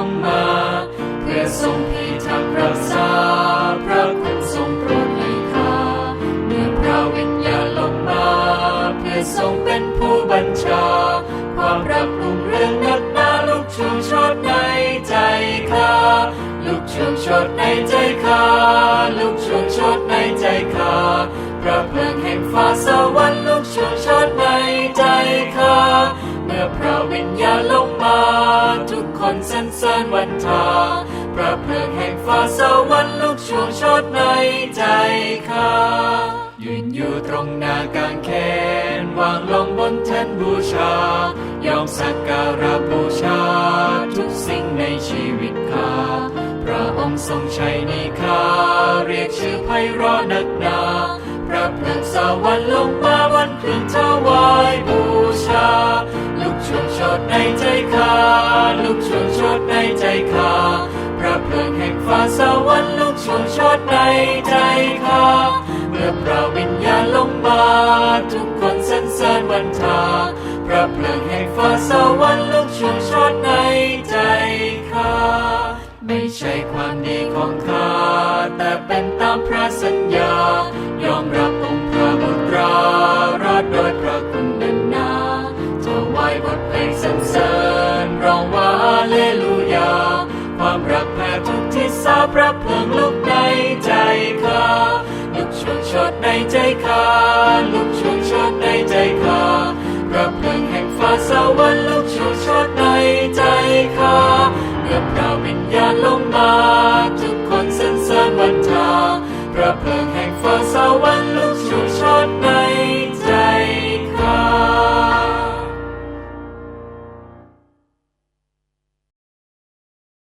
องมา เพื่อทรงพิทักษ์รักษาพระคุณทรงโปรดให้ข้าเมื่อพระวิญญาณลงมา เพื่อทรงเป็นผู้บัญชา ความรับรุงเรื่องนักหนาลูกชูชดในใจข้าลูกชูชดในใจข้าลูกชูชดในใจข้าพระเพลิงแห่งฟ้าสวรรค์ลูกชูชดในใจข้าเมื่อพระวิญญาณลงมา ทุกคนสรรเสริญวันทาพระเพลิงแห่งฟ้าสวรรค์ลุกชูชดในใจข้ายืนอยู่ตรงหน้ากางเขนวางลงบนแท่นบูชา ยอมสักการะบูชา ทุกสิ่งในชีวิตข้าพระองค์ทรงชัยนิข้าเรียกชื่อไพเราะนักหนาพระเพลิงสวรรค์ลงมาวันคืนถวายบูชา ลุกชุมชดใน ใจข้าพระเพลิงแห่งฟ้าสวรรค์ลุกชุมชดในใจข้าเมื่อพระวิญญาณลงมาทุกคนสรรเสริญวันทาพระเพลิงแห่งฟ้าสวรรค์ลุกชุมชดในใจข้าไม่ใช่ความดีของข้าแต่เป็นตามพระสัญญายอมรับองค์พระบุตรารอดโดยพระคุณนันนาถวายบทเพลงสรรเสริญร้องว่าเลลู ความรักแผ่ทุกที่สาพระเพลิงลุกในใจข้าลุกชุมชดในใจข้าลุกชุมชดในใจข้าพระเพลิงแห่งฟ้าสวรรค์ลุกชุมชดในใจข้าเมื่อพระวิญญาณลงมา ทุกคนสรรเสริญวันทาพระเพลิง